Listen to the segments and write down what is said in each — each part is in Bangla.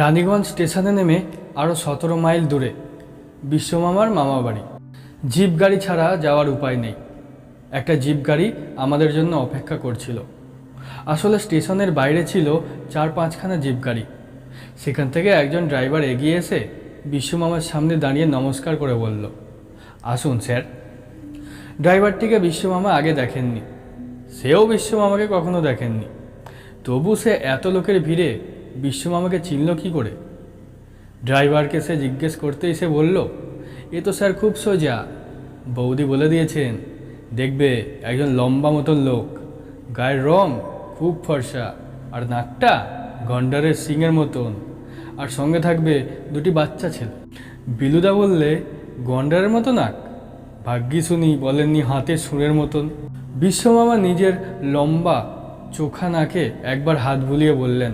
রানীগঞ্জ স্টেশনে নেমে আরও সতেরো মাইল দূরে বিশ্বমামার মামা বাড়ি। জিপ গাড়ি ছাড়া যাওয়ার উপায় নেই। একটা জিপ গাড়ি আমাদের জন্য অপেক্ষা করছিল। আসলে স্টেশনের বাইরে ছিল চার পাঁচখানা জিপ গাড়ি। সেখান থেকে একজন ড্রাইভার এগিয়ে এসে বিশ্বমামার সামনে দাঁড়িয়ে নমস্কার করে বলল, আসুন, স্যার। ড্রাইভারটিকে বিশ্বমামা আগে দেখেননি। সেও বিশ্বমামাকে কখনো দেখেননি। তবু সে এত লোকের ভিড়ে বিশ্বমামাকে চিনল কি করে? ড্রাইভারকে সে জিজ্ঞেস করতেই সে বলল, এ তো স্যার খুব সোজা। বৌদি বলে দিয়েছেন, দেখবে একজন লম্বা মতন লোক। গায়ের রং খুব ফর্সা, আর নাকটা গন্ডারের সিংয়ের মতন, আর সঙ্গে থাকবে দুটি বাচ্চা ছেলে। বিলুদা বললে, গন্ডারের মতো নাক? ভাগ্যি শুনি বলেননি হাতের সুরের মতন। বিশ্বমামা নিজের লম্বা চোখা নাকে একবার হাত বুলিয়ে বললেন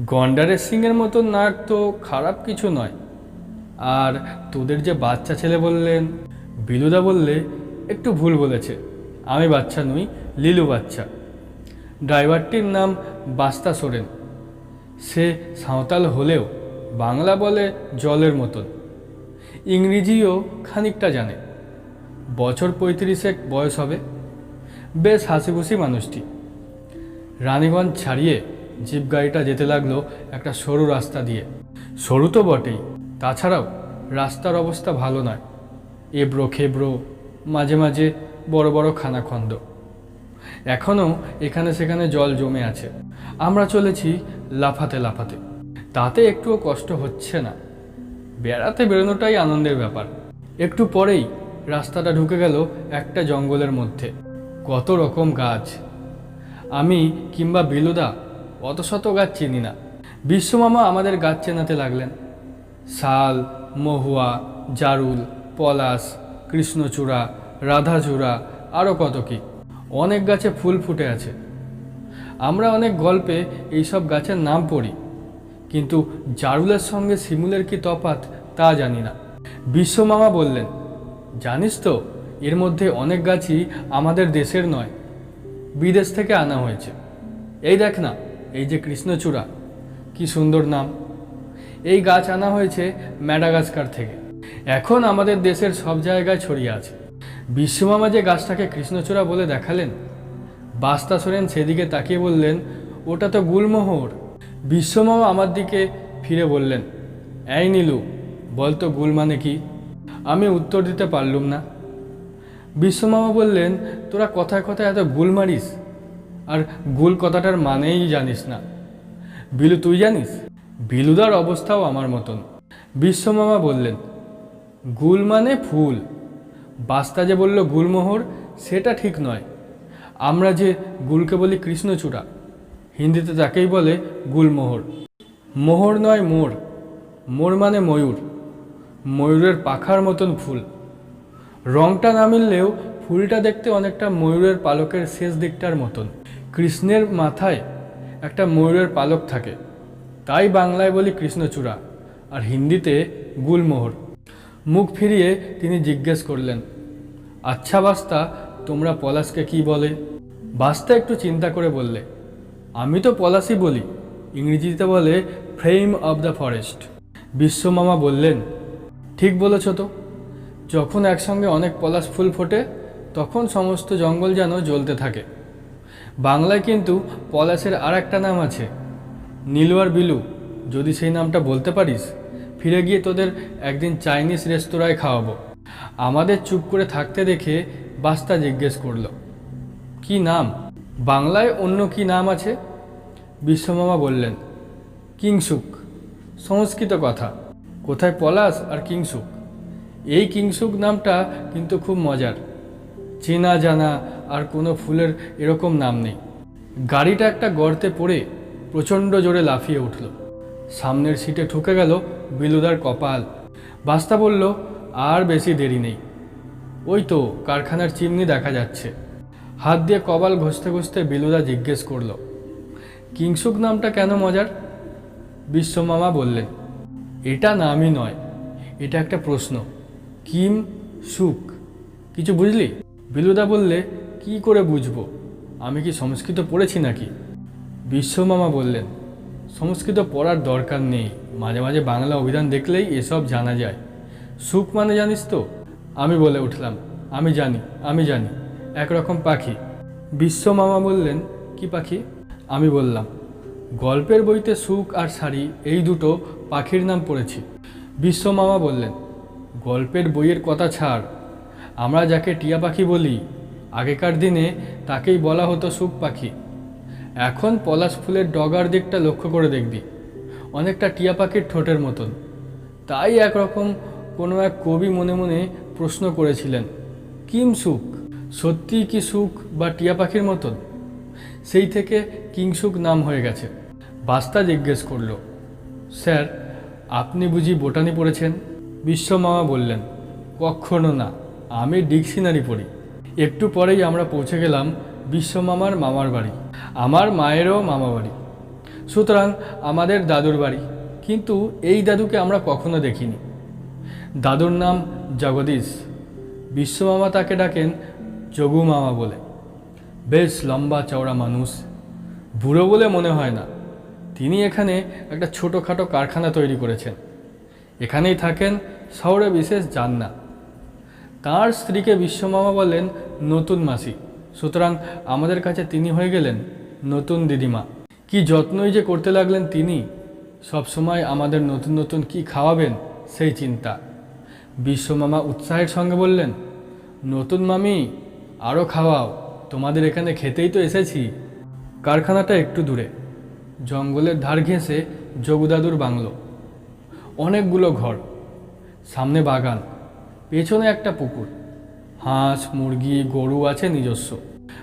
গন্ডারের সিংয়ের মতন নাক তো খারাপ কিছু নয়। আর তোদের যে বাচ্চা ছেলে বললেন বিলুদা বললে একটু ভুল বলেছে। আমি বাচ্চা নই, লিলু বাচ্চা। ড্রাইভারটির নাম বাস্তা সোরেন। সে সাঁওতাল হলেও বাংলা বলে জলের মতন। ইংরেজিও খানিকটা জানে। বছর পঁয়ত্রিশেক বয়স হবে। বেশ হাসিখুশি মানুষটি। রানীগঞ্জ ছাড়িয়ে জিপ গাড়িটা যেতে লাগল একটা সরু রাস্তা দিয়ে। সরু তো বটেই। তাছাড়াও রাস্তার অবস্থা ভালো নয়। এবড়ো খেবড়ো, মাঝে মাঝে বড় বড় খানাখন্দ। এখনও এখানে সেখানে জল জমে আছে। আমরা চলেছি লাফাতে লাফাতে। তাতে একটুও কষ্ট হচ্ছে না। বেড়াতে বেরোনোটাই আনন্দের ব্যাপার। একটু পরেই রাস্তাটা ঢুকে গেল একটা জঙ্গলের মধ্যে। কত রকম গাছ। আমি কিংবা বিলুদা অত শত গাছ চিনি না। বিশ্বমামা আমাদের গাছ চেনাতে লাগলেন। শাল, মহুয়া, জারুল, পলাশ, কৃষ্ণচূড়া, রাধাচূড়া আরও কত কি। অনেক গাছে ফুল ফুটে আছে। আমরা অনেক গল্পে এইসব গাছের নাম পড়ি। কিন্তু জারুলের সঙ্গে শিমুলের কি তফাৎ তা জানি না। বিশ্বমামা বললেন, জানিস তো, এর মধ্যে অনেক গাছই আমাদের দেশের নয়, বিদেশ থেকে আনা হয়েছে। এই দেখ না এই যে কৃষ্ণচূড়া, কি সুন্দর নাম। এই গাছ আনা হয়েছে ম্যাডাগাস্কার থেকে। এখন আমাদের দেশের সব জায়গায় ছড়িয়ে আছে। বিশ্বমামা যে গাছটাকে কৃষ্ণচূড়া বলে দেখালেন, বাস্তা সোরেন সেদিকে তাকিয়ে বললেন, ওটা তো গুলমোহর। বিশ্বমামা আমার দিকে ফিরে বললেন, এই নীলু, বলতো গুল মানে কি? আমি উত্তর দিতে পারলুম না। বিশ্বমামা বললেন, তোরা কথায় কথায় এত গুল মারিস আর গুল কথাটার মানেই জানিস না। বিলু, তুই জানিস? বিলুদার অবস্থাও আমার মতন। বিশ্বমামা বললেন, গুল মানে ফুল। বাস্তা যে বলল, গুলমোহর, সেটা ঠিক নয়। আমরা যে গুলকে বলি কৃষ্ণচূড়া, হিন্দিতে তাকেই বলে গুলমোহর। মোহর নয় মোর মোর মানে ময়ূর। ময়ূরের পাখার মতন ফুল। রংটা না মিললেও ফুলটা দেখতে অনেকটা ময়ূরের পালকের শেষ দিকটার মতন। কৃষ্ণের মাথায় একটা ময়ূরের পালক থাকে। তাই বাংলায় বলি কৃষ্ণচূড়া, আর হিন্দিতে গুলমোহর। মুখ ফিরিয়ে তিনি জিজ্ঞেস করলেন আচ্ছা বাস্তা, তোমরা পলাশকে কি বলে? বাস্তা একটু চিন্তা করে বললে, আমি তো পলাশই বলি, ইংরেজিতে বলে ফ্রেম অব দ্য ফরেস্ট। বিশ্বমামা বললেন, ঠিক বলেছ তো। যখন একসঙ্গে অনেক পলাশ ফুল ফোটে, তখন সমস্ত জঙ্গল যেন জ্বলতে থাকে। বাংলায় কিন্তু পলাশের আর একটা নাম আছে। নীলু আর বিলু, যদি সেই নামটা বলতে পারিস। ফিরে গিয়ে তোদের একদিন চাইনিজ রেস্তোরাঁয় খাওয়াবো। আমাদের চুপ করে থাকতে দেখে বাস্তা জিজ্ঞেস করল, কি নাম? বাংলায় অন্য কি নাম আছে? বিশ্বমামা বললেন, কিংসুক, সংস্কৃত কথা। কোথায় পলাশ আর কিংসুক? এই কিংসুক নামটা কিন্তু খুব মজার। চেনা জানা আর কোনো ফুলের এরকম নাম নেই। গাড়িটা একটা গর্তে পড়ে প্রচণ্ড জোরে লাফিয়ে উঠল। সামনের সিটে ঠুকে গেল বিলুদার কপাল। বাস্তা বলল, আর বেশি দেরি নেই। ওই তো কারখানার চিমনি দেখা যাচ্ছে। হাত দিয়ে কপাল ঘষতে ঘষতে বিলুদা জিজ্ঞেস করল, কিংসুক নামটা কেন মজার? বিশ্বমামা বললেন, এটা নামই নয়, এটা একটা প্রশ্ন। Kim Suk. কিছু বুঝলি? বিলুদা বললে কি করে বুঝব? আমি কি সংস্কৃত পড়েছি নাকি? বিশ্বমামা বললেন, সংস্কৃত পড়ার দরকার নেই। মাঝে মাঝে বাংলা অভিধান দেখলেই এসব জানা যায়। সুখ মানে জানিস তো? আমি বলে উঠলাম, আমি জানি আমি জানি, একরকম পাখি। বিশ্ব মামা বললেন, কি পাখি? আমি বললাম, গল্পের বইতে সুখ আর শাড়ি, এই দুটো পাখির নাম পড়েছি। বিশ্ব মামা বললেন, গল্পের বইয়ের কথা ছাড়। আমরা যাকে টিয়া পাখি বলি আগেকার দিনে তাকেই বলা হতো সুখ পাখি। এখন পলাশ ফুলের ডগার দিকটা লক্ষ্য করে দেখবি। অনেকটা টিয়া পাখির ঠোঁটের মতন। তাই একরকম কোনো এক কবি মনে মনে প্রশ্ন করেছিলেন, কিম সুখ? সত্যি কি সুখ বা টিয়া পাখির মতন? সেই থেকে কিংসুক নাম হয়ে গেছে। বাস্তা জিজ্ঞেস করল, স্যার, আপনি বুঝি বোটানি পড়েছেন? বিশ্বমামা বললেন কখনো না, আমি ডিকশনারি পড়ি। একটু পরেই আমরা পৌঁছে গেলাম বিশ্বমামার মামার বাড়ি, আমার মায়েরও মামা বাড়ি। সুতরাং আমাদের দাদুর বাড়ি, কিন্তু এই দাদুকে আমরা কখনো দেখিনি। দাদুর নাম জগদীশ, বিশ্বমামা তাকে ডাকেন যোগু মামা বলে। বেশ লম্বা চওড়া মানুষ, বুড়ো বলে মনে হয় না। তিনি এখানে একটা ছোটোখাটো কারখানা তৈরি করেছেন। এখানেই থাকেন শহরে বিশেষ যান না তাঁর স্ত্রীকে বিশ্বমামা বলেন নতুন মাসি। সুতরাং আমাদের কাছে তিনি হয়ে গেলেন নতুন দিদিমা। কি যত্নই যে করতে লাগলেন তিনি, সবসময় আমাদের নতুন নতুন কি খাওয়াবেন সেই চিন্তা। বিশ্বমামা উৎসাহের সঙ্গে বললেন, নতুন মামি আরও খাওয়াও, তোমাদের এখানে খেতেই তো এসেছি। কারখানাটা একটু দূরে, জঙ্গলের ধার ঘেঁষে যোগুদাদুর বাংলো। অনেকগুলো ঘর, সামনে বাগান পেছনে একটা পুকুর। হাঁস, মুরগি, গরু আছে নিজস্ব।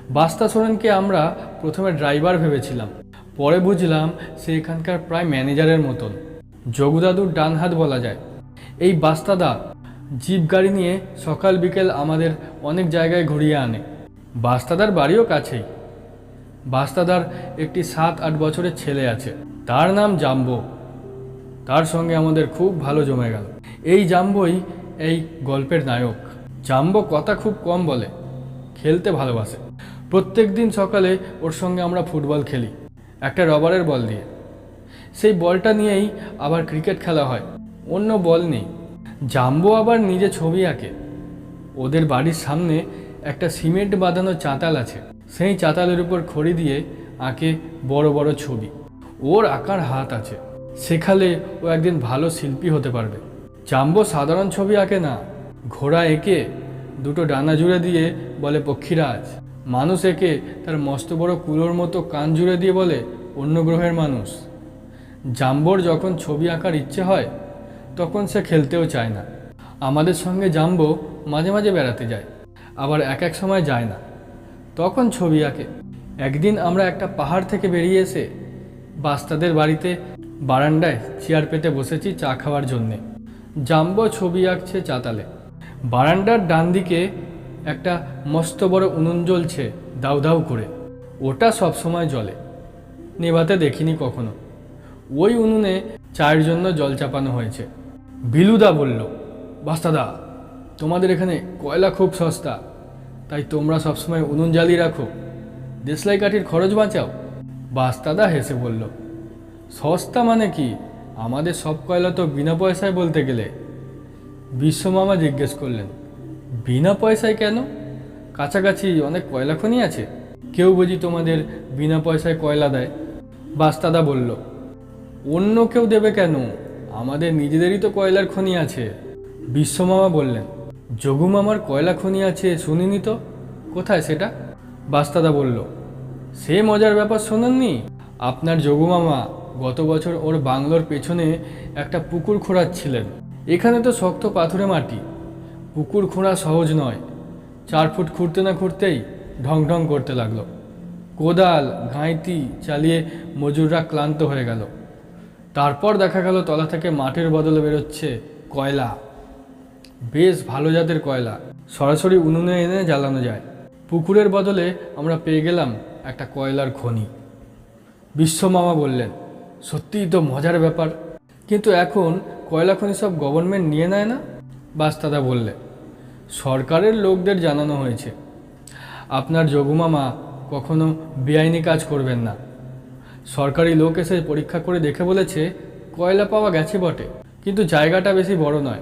বাস্তা সোরেনকে আমরা প্রথমে ড্রাইভার ভেবেছিলাম। পরে বুঝলাম সে এখানকার প্রায় ম্যানেজারের মতন। যোগুদাদুর ডান হাত বলা যায়। এই বাস্তাদা জিপ গাড়ি নিয়ে সকাল বিকেল আমাদের অনেক জায়গায় ঘুরিয়ে আনে। বাস্তাদার বাড়িও কাছেই। বাস্তাদার একটি সাত আট বছরের ছেলে আছে। তার নাম জাম্বো। তার সঙ্গে আমাদের খুব ভালো জমে গেল। এই জাম্বই এই গল্পের নায়ক। জাম্বো কথা খুব কম বলে, খেলতে ভালোবাসে। প্রত্যেক দিন সকালে ওর সঙ্গে আমরা ফুটবল খেলি, একটা রবারের বল দিয়ে। সেই বলটা নিয়েই আবার ক্রিকেট খেলা হয়, অন্য বল নেই। জাম্বো আবার নিজে ছবি আঁকে। ওদের বাড়ির সামনে একটা সিমেন্ট বাঁধানো চাতাল আছে, সেই চাতালের উপর খড়ি দিয়ে আঁকে বড় বড় ছবি। ওর আঁকার হাত আছে। শেখালে ও একদিন ভালো শিল্পী হতে পারবে। জাম্বো সাধারণ ছবি আঁকে না। ঘোড়া এঁকে, দুটো ডানা জুড়ে দিয়ে বলে পক্ষীরাজ। মানুষ এঁকে, তার মস্ত বড় কুলোর মতো কান জুড়ে দিয়ে বলে অন্য গ্রহের মানুষ। জাম্বোর যখন ছবি আঁকার ইচ্ছে হয়, তখন সে খেলতেও চায় না। আমাদের সঙ্গে জাম্বো মাঝে মাঝে বেড়াতে যায়, আবার এক এক সময় যায় না। তখন ছবি আঁকে। একদিন আমরা একটা পাহাড় থেকে বেরিয়ে এসে বাস্তাদের বাড়িতে বারান্দায় চেয়ার পেতে বসেছি চা খাওয়ার জন্যে। জাম্বো ছবি আঁকছে চাতালে। বারান্দার ডান দিকে একটা মস্ত বড় উনুন জ্বলছে দাউ দাউ করে। ওটা সব সময় জ্বলে। নেভাতে দেখিনি কখনো। ওই উনুনে চায়ের জন্য জল চাপানো হয়েছে। বিলুদা বলল বাস্তাদা তোমাদের এখানে কয়লা খুব সস্তা। তাই তোমরা সবসময় উনুন জ্বালিয়ে রাখো। দেশলাই কাঠির খরচ বাঁচাও। বাস্তাদা হেসে বলল, সস্তা মানে কি? আমাদের সব কয়লা তো বিনা পয়সায় বলতে গেলে? বিশ্বমামা জিজ্ঞেস করলেন, বিনা পয়সায় কেন? কাছাকাছি অনেক কয়লা খনি আছে। কেউ বুঝি তোমাদের বিনা পয়সায় কয়লা দেয়? বাস্তাদা বলল, অন্য কেউ দেবে কেন? আমাদের নিজেদেরই তো কয়লার খনি আছে। বিশ্বমামা বললেন যোগু মামার কয়লা খনি আছে শুনিনি তো? কোথায় সেটা? বাস্তাদা বলল, সে মজার ব্যাপার শোনেননি? আপনার যোগু মামা গত বছর ওর বাংলোর পেছনে একটা পুকুর খোঁড়াচ্ছিলেন। এখানে তো শক্ত পাথুরে মাটি। পুকুর খোঁড়া সহজ নয়। চার ফুট খুঁড়তে না খুঁড়তেই ঢং ঢং করতে লাগল। কোদাল গাঁইতি চালিয়ে মজুররা ক্লান্ত হয়ে গেল। তারপর দেখা গেল তলা থেকে মাটির বদলে বেরোচ্ছে কয়লা। বেশ ভালো জাতের কয়লা। সরাসরি উনুনে এনে জ্বালানো যায়। পুকুরের বদলে আমরা পেয়ে গেলাম একটা কয়লার খনি। বিশ্বমামা বললেন সত্যিই তো মজার ব্যাপার। কিন্তু এখন কয়লা খনি সব গভর্নমেন্ট নিয়ে নেয় না? বাস দাদা বললে। সরকারের লোকদের জানানো হয়েছে। আপনার যোগুমামা কখনো বেআইনি কাজ করবেন না। সরকারি লোক এসে পরীক্ষা করে দেখে বলেছে, কয়লা পাওয়া গেছে বটে, কিন্তু জায়গাটা বেশি বড় নয়।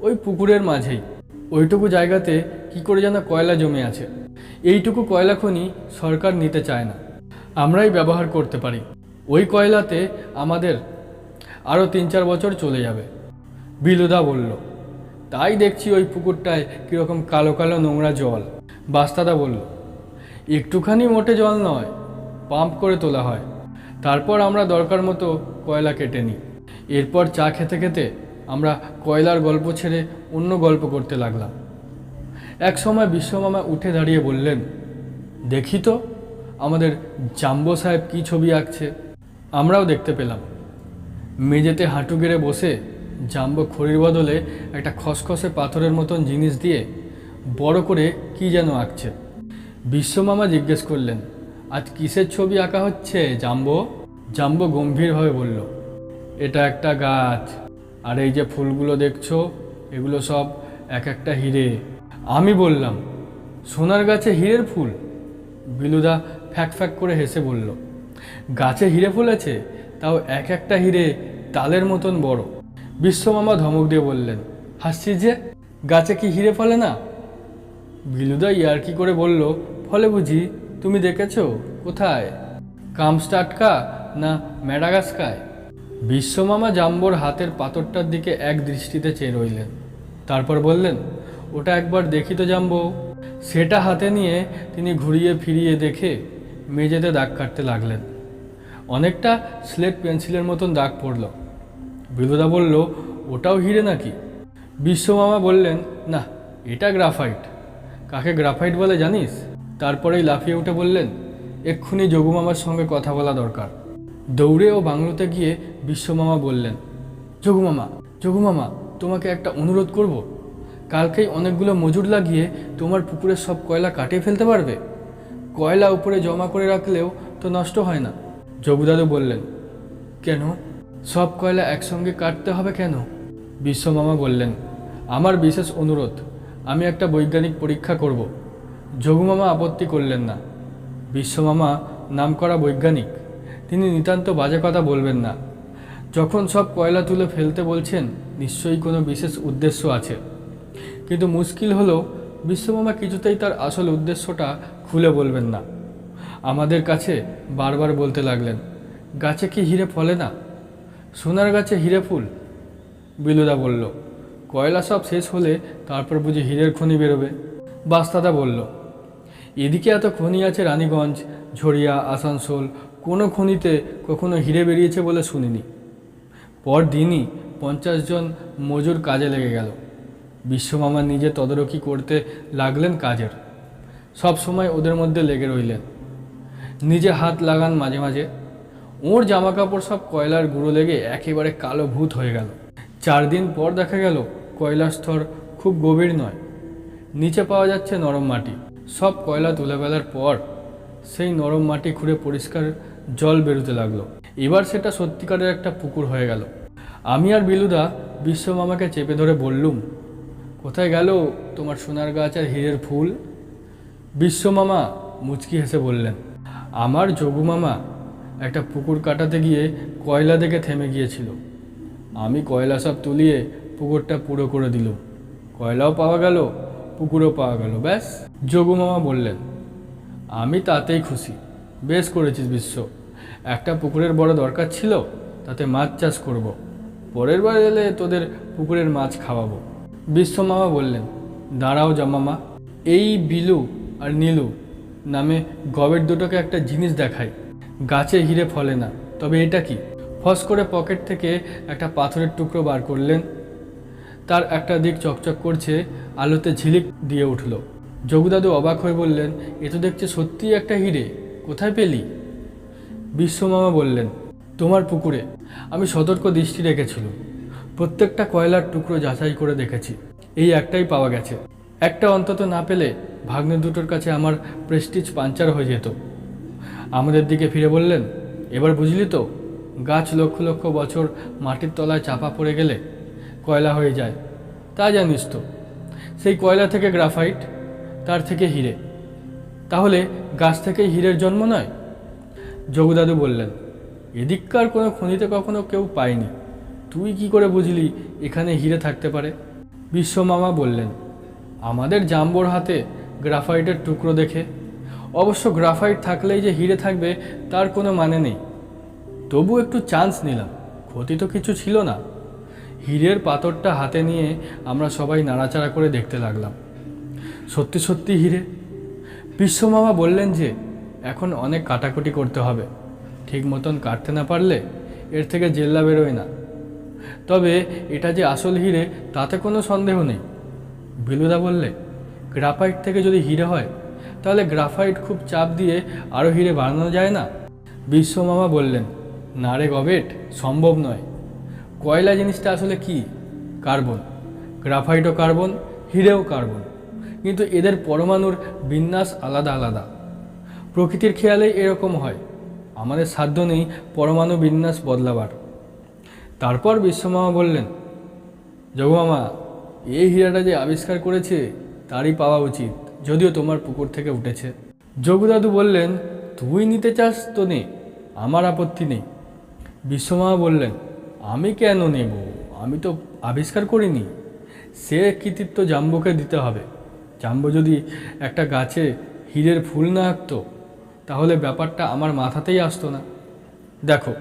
ওই পুকুরের মাঝেই। ওইটুকু জায়গাতে কি করে যেন কয়লা জমে আছে। এইটুকু কয়লা খনি সরকার নিতে চায় না। আমরাই ব্যবহার করতে পারি। ওই কয়লাতে আমাদের আরও তিন চার বছর চলে যাবে। বিলুদা বলল, তাই দেখছি ওই পুকুরটায় কীরকম কালো কালো নোংরা জল। বাস্তাদা বলল, একটুখানি মোটে জল নয়, পাম্প করে তোলা হয়। তারপর আমরা দরকার মতো কয়লা কেটে নিই। এরপর চা খেতে খেতে আমরা কয়লার গল্প ছেড়ে অন্য গল্প করতে লাগলাম। এক সময় বিশ্বমামা উঠে দাঁড়িয়ে বললেন, দেখি তো, আমাদের জাম্বো সাহেব কী ছবি আঁকছে? আমরাও দেখতে পেলাম। মেঝেতে হাঁটু গেড়ে বসে জাম্বো খড়ির বদলে একটা খসখসে পাথরের মতন জিনিস দিয়ে বড় করে কি যেন আঁকছে। বিশ্বমামা জিজ্ঞেস করলেন, আজ কিসের ছবি আঁকা হচ্ছে জাম্বো? জাম্বো গম্ভীরভাবে বলল, এটা একটা গাছ। আর এই যে ফুলগুলো দেখছ, এগুলো সব এক একটা হিরে। আমি বললাম, সোনার গাছে হীরের ফুল? বিলুদা ফ্যাক ফ্যাক করে হেসে বলল গাছে হিরে ফুলেছে, তাও এক একটা হিরে তালের মতন বড়। বিশ্বমামা ধমক দিয়ে বললেন হাসছি যে? গাছে কি হিরে ফলে না? বিলুদা ইয়ার্কি করে বলল, ফলে বুঝি, তুমি দেখেছ? কোথায়? কামস্টাটকা না ম্যাডাগাস্কায় বিশ্বমামা জাম্বোর হাতের পাথরটার দিকে এক দৃষ্টিতে চেয়ে রইলেন। তারপর বললেন, ওটা একবার দেখি তো জাম্বো। সেটা হাতে নিয়ে তিনি ঘুরিয়ে ফিরিয়ে দেখে মেঝেতে দাগ কাটতে লাগলেন। অনেকটা স্লেট পেন্সিলের মতন দাগ পড়ল। বিলুদা বলল, ওটাও হিরে নাকি? বিশ্বমামা বললেন, না, এটা গ্রাফাইট। কাকে গ্রাফাইট বলে জানিস? তারপরেই লাফিয়ে উঠে বললেন, এক্ষুনি যোগুমামার সঙ্গে কথা বলা দরকার। দৌড়ে ও বাংলোতে গিয়ে বিশ্বমামা বললেন যোগুমামা যোগুমামা তোমাকে একটা অনুরোধ করব। কালকেই অনেকগুলো মজুর লাগিয়ে তোমার পুকুরের সব কয়লা কাটিয়ে ফেলতে পারবে? কয়লা উপরে জমা করে রাখলেও তো নষ্ট হয় না। যোগুদাদু বললেন, কেন? সব কয়লা একসঙ্গে কাটতে হবে কেন? বিশ্বমামা বললেন, আমার বিশেষ অনুরোধ, আমি একটা বৈজ্ঞানিক পরীক্ষা করব। যোগুমামা আপত্তি করলেন না। বিশ্বমামা নামকরা বৈজ্ঞানিক, তিনি নিতান্ত বাজে কথা বলবেন না। যখন সব কয়লা তুলে ফেলতে বলছেন, নিশ্চয়ই কোনো বিশেষ উদ্দেশ্য আছে। কিন্তু মুশকিল হলো, বিশ্বমামা কিছুতেই তার আসল উদ্দেশ্যটা খুলে বলবেন না। আমাদের কাছে বারবার বলতে লাগলেন, গাছে কি হিরে ফলে না? সোনার গাছে হিরে ফুল বিলুদা বলল। কয়লা সব শেষ হলে তারপর বুঝি হীরের খনি বেরোবে? বাস্তাদা বলল। এদিকে এত খনি আছে রানীগঞ্জ, ঝরিয়া, আসানসোল, কোনো খনিতে কখনো হিরে বেরিয়েছে বলে শুনিনি। পরদিনই পঞ্চাশ জন মজুর কাজে লেগে গেল। বিশ্বমামা নিজে তদারকি করতে লাগলেন কাজের। সব সময় ওদের মধ্যে লেগে রইলেন। নিজে হাত লাগান মাঝে মাঝে। ওর জামা কাপড় সব কয়লার গুঁড়ো লেগে একেবারে কালো ভূত হয়ে গেল। চার দিন পর দেখা গেল, কয়লার স্তর খুব গভীর নয়। নিচে পাওয়া যাচ্ছে নরম মাটি। সব কয়লা তুলে ফেলার পর সেই নরম মাটি খুঁড়ে পরিষ্কার জল বেরোতে লাগল। এবার সেটা সত্যিকারের একটা পুকুর হয়ে গেল। আমি আর বিলুদা বিশ্বমামাকে চেপে ধরে বললুম, কোথায় গেল তোমার সোনার গাছ আর হীরের ফুল? বিশ্বমামা মুচকি হেসে বললেন আমার যোগু মামা একটা পুকুর কাটাতে গিয়ে কয়লা দেখে থেমে গিয়েছিল। আমি কয়লা সব তুলিয়ে পুকুরটা পুরো করে দিল। কয়লাও পাওয়া গেল, পুকুরও পাওয়া গেল, ব্যাস। যোগু মামা বললেন, আমি তাতেই খুশি। বেশ করেছিস বিশ্ব। একটা পুকুরের বড় দরকার ছিল, তাতে মাছ চাষ করব। পরের বার এলে তোদের পুকুরের মাছ খাওয়াবো। বিশ্ব মামা বললেন, দাঁড়াও জামামা এই বিলু আর নীলু নামে গবের দুটোকে একটা জিনিস দেখাই গাছে হিরে ফলে না। তবে এটা কি? ফস করে পকেট থেকে একটা পাথরের টুকরো বার করলেন। তার একটা দিক চকচক করছে, আলোতে ঝিলিক দিয়ে উঠল। যোগুদাদু অবাক হয়ে বললেন, এ তো দেখছে সত্যিই একটা হিরে। কোথায় পেলি? বিশ্বমামা বললেন, তোমার পুকুরে। আমি সতর্ক দৃষ্টি রেখেছিলাম। প্রত্যেকটা কয়লার টুকরো যাচাই করে দেখেছি। এই একটাই পাওয়া গেছে। একটা অন্তত না পেলে ভাগ্নে দুটোর কাছে আমার প্রেস্টিজ পাঞ্চার হয়ে যেত। আমাদের দিকে ফিরে বললেন, এবার বুঝলি তো, গাছ লক্ষ লক্ষ বছর মাটির তলায় চাপা পড়ে গেলে কয়লা হয়ে যায়। তা জানিস তো, সেই কয়লা থেকে গ্রাফাইট, তার থেকে হিরে। তাহলে গাছ থেকে হীরের জন্ম নয়? যোগুদাদু বললেন, এদিককার কোনো খনিতে কখনো কেউ পায়নি। তুই কি করে বুঝলি এখানে হিরে থাকতে পারে? বিশ্বমামা বললেন, আমাদের জাম্বোর হাতে গ্রাফাইটের টুকরো দেখে। অবশ্য গ্রাফাইট থাকলেই যে হিরে থাকবে, তার কোনো মানে নেই। তবু একটু চান্স নিলাম, ক্ষতি তো কিছু ছিল না। হীরের পাথরটা হাতে নিয়ে আমরা সবাই নাড়াচাড়া করে দেখতে লাগলাম। সত্যি সত্যি হিরে, বিশ্বমামা বললেন যে, এখন অনেক কাটাকুটি করতে হবে। ঠিক মতন কাটতে না পারলে এর থেকে জেল্লা বেরোয় না। তবে এটা যে আসল হিরে, তাতে কোনো সন্দেহ নেই। বিলুদা বললে গ্রাফাইট থেকে যদি হিরে হয়, তাহলে গ্রাফাইট খুব চাপ দিয়ে আরও হিরে বানানো যায় না? বিশ্বমামা বললেন, না রে গবেট, সম্ভব নয়। কয়লা জিনিসটা আসলে কি? কার্বন। গ্রাফাইটও কার্বন, হিরেও কার্বন। কিন্তু এদের পরমাণুর বিন্যাস আলাদা আলাদা। প্রকৃতির খেয়ালে এরকম হয়। আমাদের সাধ্য নেই পরমাণু বিন্যাস বদলাবার। তারপর বিশ্বমামা বললেন যোগমামা এই হীরাটা যে আবিষ্কার করেছে তারই পাওয়া উচিত, যদিও তোমার পুকুর থেকে উঠেছে। যোগুদাদু বললেন, তুই নিতে চাস তো নে, আমার আপত্তি নেই। বিশ্বমামা বললেন, আমি কেন নেব? আমি তো আবিষ্কার করিনি। সে কৃতিত্ব জাম্বুকে দিতে হবে। জাম্বু যদি একটা গাছে হীরের ফুল না আঁকতো, তাহলে ব্যাপারটা আমার মাথাতেই আসতো না। দেখো,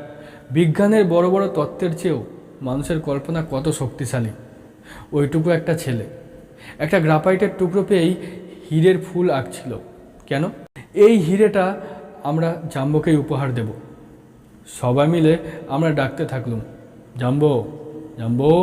বিজ্ঞানের বড় বড় তত্ত্বের চেয়েও মানুষের কল্পনা কত শক্তিশালী। ওইটুকু একটা ছেলে। একটা গ্রাফাইটের টুকরো পেয়েই হীরের ফুল আঁকছিল। কেন? এই হিরেটা আমরা জাম্বোকেই উপহার দেব। সবাই মিলে আমরা ডাকতে থাকলুম। Jumbo jumbo.